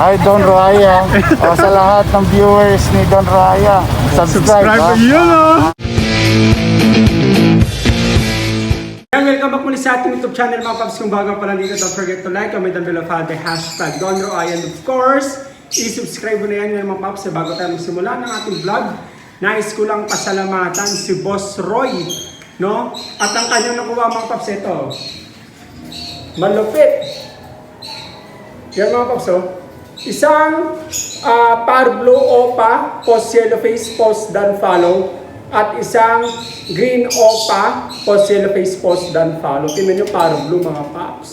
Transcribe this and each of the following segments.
Hi Don Raya. o sa lahat ng viewers ni Don Raya, subscribe. Subscribe ha? yun oh! Yan, welcome back muli sa ating YouTube channel mga paps. Kung bago pa lang dito, don't forget to like, comment down below, follow the hashtag Don Roy, and of course, i-subscribe mo na yan mga paps bago tayo magsimula ng ating vlog. Nais ko lang pasalamatan si Boss Roy, no? At ang kanyang nakuha mga paps, ito. Malupit. Yan mga paps, oh. Isang ah, Parblo Opa, post yellow face, post done follow. At isang Green Opa, post yellow face, post done follow. Tingnan nyo Parblo mga paps.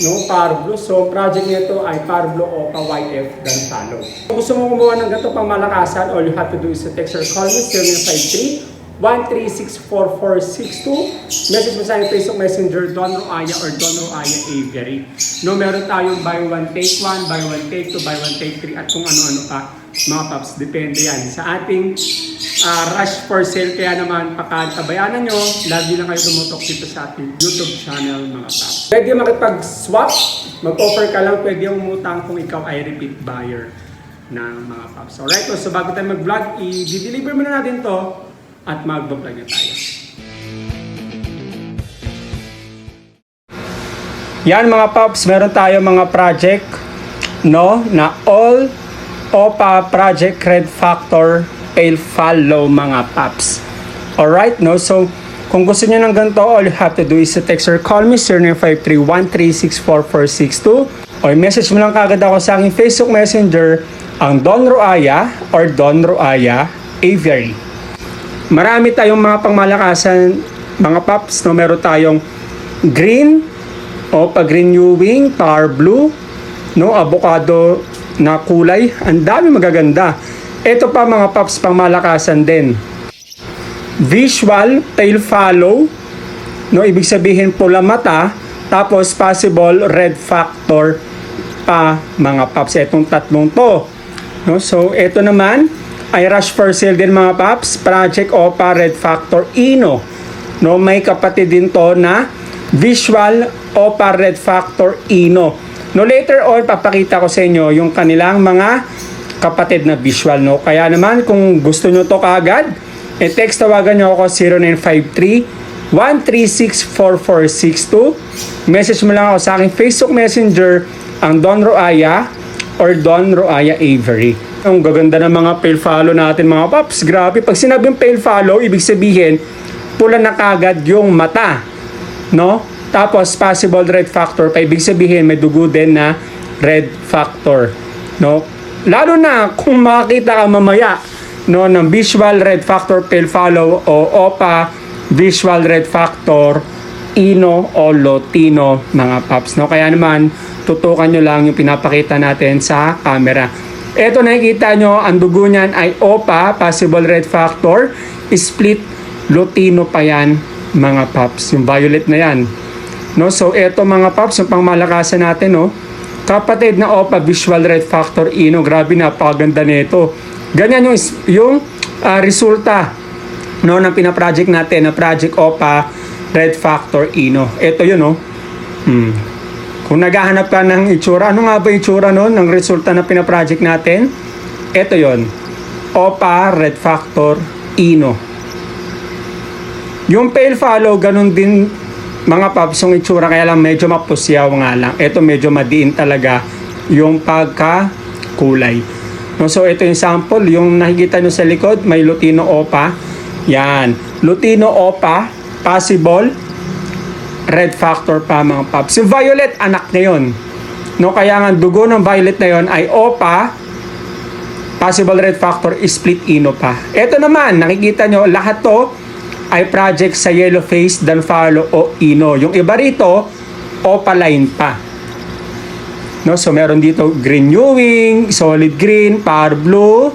No, Parblo. So, project nito ay Parblo Opa YF done follow. Kung gusto mo kumuha ng ganito pang malakasan, all you have to do is to text or call me 0953 1364462. Message mo sa aking Facebook Messenger, Don Roaya or Don Roaya Avery. No, meron tayong buy one take one, buy one take two, buy one take three, at kung ano-ano pa. Mga paps, depende yan. Sa ating ah, rush for sale, kaya naman pakatabayanan nyo, lagi lang kayo tumutok dito sa ating YouTube channel, mga paps. Pwede makipag-swap, mag-offer ka lang, pwede umutang kung ikaw ay repeat buyer ng mga paps. Alright, so bago tayo mag-vlog, i-deliver muna natin to at mag-vlog na tayo. Yan mga paps, meron tayo mga project no na all OPA project red factor fail follow mga paps. Alright, no? So, kung gusto niyo ng ganito, all you have to do is to text or call me 0953-1364462 or message mo lang kagad ako sa aking Facebook Messenger ang Don Roaya or Don Roaya Aviary. Marami tayong mga pangmalakasan, mga paps, no? Meron tayong green, o pag renewing, power blue, no, avocado na kulay. Ang dami magaganda. Ito pa mga paps pangmalakasan din. Visual, tail follow, no, ibig sabihin pula mata, tapos possible red factor pa mga paps. Itong tatlong to. No, so ito naman ay rush for sale din mga paps. Project OPA Red Factor Ino. No, may kapatid din to na Visual OPA Red Factor Ino. No, later on, papakita ko sa inyo yung kanilang mga kapatid na visual. No? Kaya naman, kung gusto nyo to kaagad, e-text tawagan nyo ako 0953 1364462. Message mo lang ako sa aking Facebook Messenger, ang Don Roaya or Don Roaya Avery. Ang gaganda ng mga pale follow natin mga paps. Grabe, pag sinabing pale follow, ibig sabihin, pula na kagad yung mata no? Tapos possible red factor pa ibig sabihin may dugo din na red factor, no? Lalo na kung makita ka mamaya no ng visual red factor pale follow o OPA visual red factor Ino o Lotino mga paps no kaya naman tutukan nyo lang yung pinapakita natin sa camera eto nakikita nyo ang dugo niyan ay OPA possible red factor split Lotino pa yan mga paps. Yung violet na yan. No so eto mga paps yung pangmalakasan natin no? Kapatid na OPA Visual Red Factor Ino grabe napakaganda nito. Ganyan yung yung ah, resulta no ng pina-project natin na project OPA Red Factor Ino. Ito yun no? Hmm. Kung naghahanap ka ng itsura ano nga ba itsura no ng resulta na pina-project natin ito yon OPA Red Factor Ino yung pale follow, ganun din mga paps yung itsura kaya lang medyo mapusyaw nga lang. Ito medyo madiin talaga yung pagka kulay. No, so ito yung sample, yung nakikita nyo sa likod, may Lutino Opa. Yan. Lutino Opa, possible, red factor pa mga paps. Yung violet, anak na yun. No, kaya nga dugo ng violet na yon ay Opa, possible red factor, split ino pa. Ito naman, nakikita nyo, lahat to ay project sa yellow face, Danfalo o Ino. Yung iba rito, opaline pa. No, so meron dito green newing, solid green, power blue,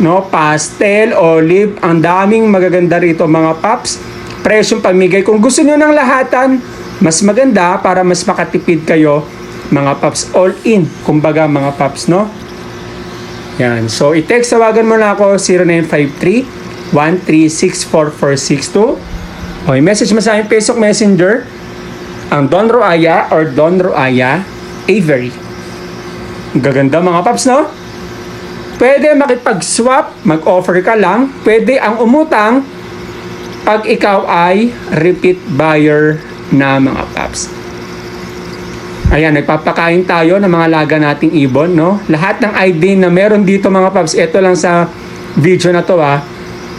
no, pastel, olive, ang daming magaganda rito mga paps. Presyong pamigay. Kung gusto nyo ng lahatan, mas maganda para mas makatipid kayo mga paps. All in, kumbaga mga paps, no? Yan. So, i-text tawagan mo na ako 0953 1364462 o i-message mo sa aking Facebook Messenger ang Don Roaya or Don Roaya Avery. Gaganda mga paps, no? Pwede makipag-swap, mag-offer ka lang. Pwede ang umutang pag ikaw ay repeat buyer na mga paps. Ayan, nagpapakain tayo ng mga laga nating ibon, no? Lahat ng ID na meron dito mga paps, ito lang sa video na to ah.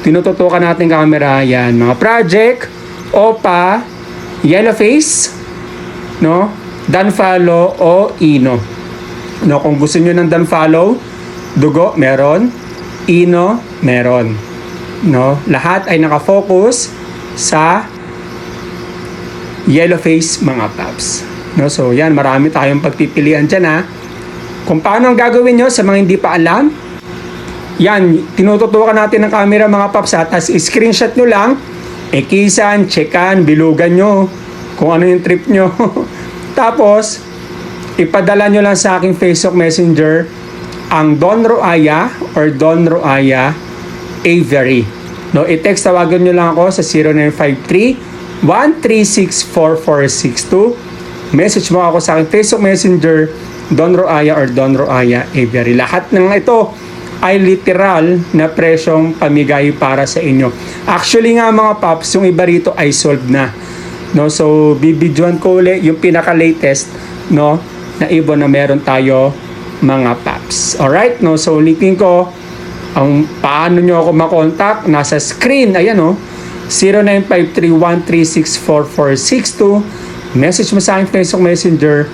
Tinututukan natin camera, yan. Mga project, OPA, yellow face, no? Danfalo o Ino. No, kung gusto niyo ng Danfalo, dugo meron, Ino meron. No, lahat ay nakafocus sa yellow face mga paps. No, so yan, marami tayong pagpipilian dyan ha. Kung paano ang gagawin nyo sa mga hindi pa alam, yan, tinututukan natin ng camera mga paps ha. Tapos screenshot nyo lang, ikisan, checkan, bilugan nyo kung ano yung trip nyo. Tapos, ipadala nyo lang sa aking Facebook Messenger ang Don Roaya or Don Roaya Avery. No, i-text tawagan nyo lang ako sa 0953 1364462. Message mo ako sa aking Facebook Messenger Don Roaya or Don Roaya Avery. Lahat ng ito ay literal na presyong pamigay para sa inyo. Actually nga mga paps, yung iba rito ay sold na. No, so bibidyoan ko ulit yung pinaka-latest no na ibon na meron tayo mga paps. Alright, no? So linkin ko ang paano nyo ako makontak nasa screen. Ayan no. 0953-1364462 Message mo sa akin Facebook Messenger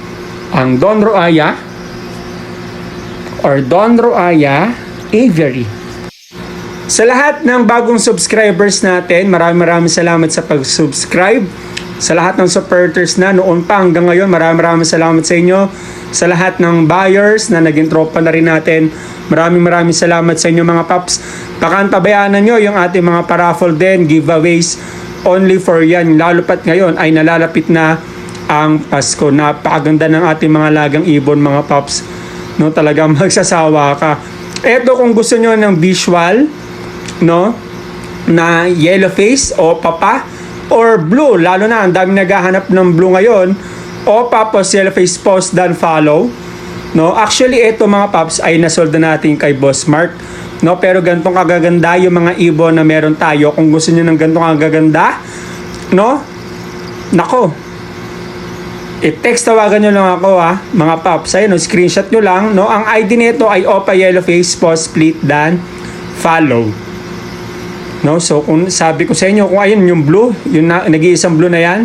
ang Don Roaya or Don Roaya Avery. Sa lahat ng bagong subscribers natin, maraming maraming salamat sa pag-subscribe. Sa lahat ng supporters na noon pa hanggang ngayon, maraming maraming salamat sa inyo. Sa lahat ng buyers na naging tropa na rin natin, maraming maraming salamat sa inyo mga paps. Pakantabayanan nyo yung ating mga paraffle din, giveaways only for yan. Lalo pat ngayon ay nalalapit na ang Pasko. Napakaganda ng ating mga lagang ibon mga paps. No, talagang magsasawa ka. Eto kung gusto nyo ng visual, no, na yellow face o papa or blue, lalo na ang dami naghahanap ng blue ngayon, o tapos yellow face post dan follow. No, actually ito mga paps ay nasold na natin kay Boss Mark. No, pero gantong kagaganda yung mga ibon na meron tayo. Kung gusto niyo ng gantong kagaganda, no? Nako. I-text tawagan nyo lang ako ha, mga paps. Ayun, no, screenshot nyo lang. No? Ang ID nito ay Opa Yellow Face Post Split Dan Follow. No? So, kung sabi ko sa inyo, kung ayun yung blue, yung na, nag-iisang blue na yan,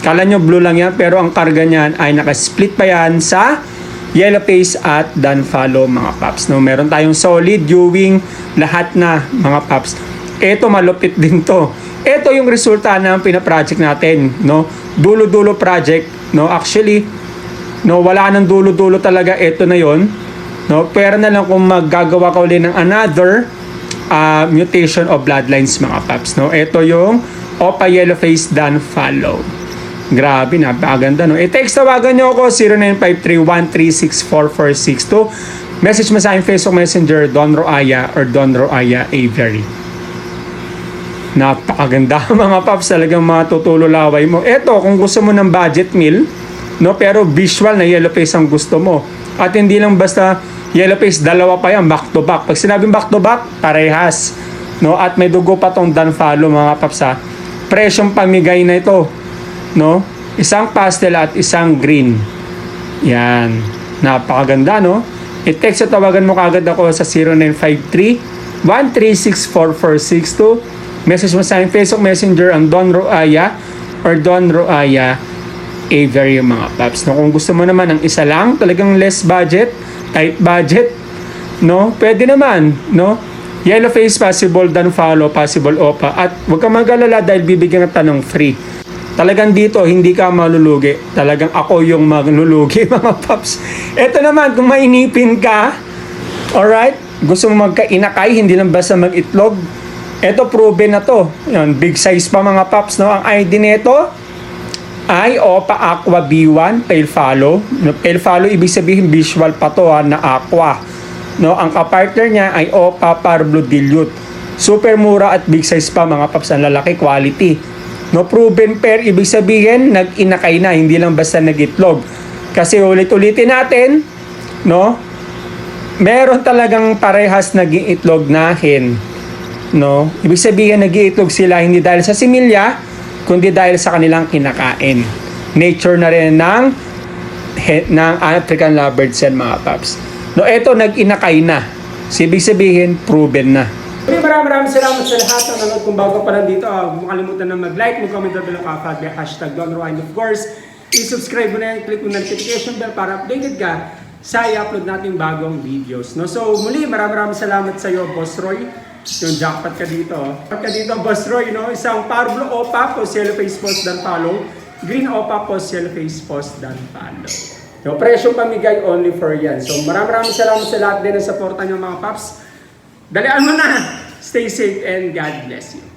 kala nyo blue lang yan, pero ang karga niyan ay nakasplit pa yan sa yellow face at dan follow mga paps. No? Meron tayong solid, viewing, lahat na mga paps. Ito malupit din to. Ito yung resulta ng pina-project natin, no? Dulo-dulo project, no? Actually, no, wala nang dulo-dulo talaga ito na 'yon. No? Pero na lang kung maggagawa ka uli ng another uh, mutation of bloodlines mga paps, no? Ito yung Opa Yellow Face Dan Follow. Grabe, napakaganda, no? I-text tawagan nyo ako, 0953-1364462. Message mo sa aking Facebook Messenger, Don Roaya or Don Roaya Avery. Napakaganda mga paps, talagang matutulo laway mo. Eto, kung gusto mo ng budget meal, no, pero visual na yellow face ang gusto mo. At hindi lang basta yellow face, dalawa pa yan, back to back. Pag sinabing back to back, parehas. No, at may dugo pa tong dan follow mga paps ha. Presyong pamigay na ito. No? Isang pastel at isang green. Yan. Napakaganda, no? I-text at tawagan mo kagad ako sa 0953 1364462 Message mo sa Facebook Messenger ang Don Roaya or Don Roaya Avery mga paps. No, kung gusto mo naman ng isa lang, talagang less budget, tight budget, no? Pwede naman, no? Yellow face possible, dan follow possible opa. At huwag kang mag-alala dahil bibigyan ng free. Talagang dito, hindi ka malulugi. Talagang ako yung malulugi, mga paps. Ito naman, kung mainipin ka, alright, gusto mo magkainakay, hindi lang basta mag-itlog, ito proven na to. Yan, big size pa mga paps, no? Ang ID nito ay Opa Aqua B1 Pale Follow. No, Pale Follow, ibig sabihin visual pa to ha, na aqua. No, ang kapartner niya ay Opa Parblo Dilute. Super mura at big size pa mga paps, ang lalaki quality. No, proven pair, ibig sabihin, nag-inakay na, hindi lang basta nag-itlog. Kasi ulit-ulitin natin, no, meron talagang parehas naging itlog na hen. No? Ibig sabihin nag-iitlog sila hindi dahil sa similya, kundi dahil sa kanilang kinakain. Nature na rin ng ng African lovebirds yan mga paps. No, eto nag-inakay na. So, ibig sabihin, proven na. Okay, maraming maraming salamat sa lahat ng nanood. Kung bago pa lang dito, ah, huwag kalimutan na mag-like, mag-comment down below ka, at hashtag Don Roy. And of course, i-subscribe mo na yan, click mo na notification bell para updated ka sa i-upload nating bagong videos. No? So muli, maraming maraming salamat sa iyo, Boss Roy. Yung jackpot ka dito. oh. Jackpot ka dito, Boss Roy. No? Isang Pablo Opa po, yellow face post dan follow. Green Opa po, yellow face post dan follow. No, presyong pamigay only for yan. So maraming maraming salamat sa lahat din ng suporta niyo mga paps. Dalian mo na! Stay safe and God bless you.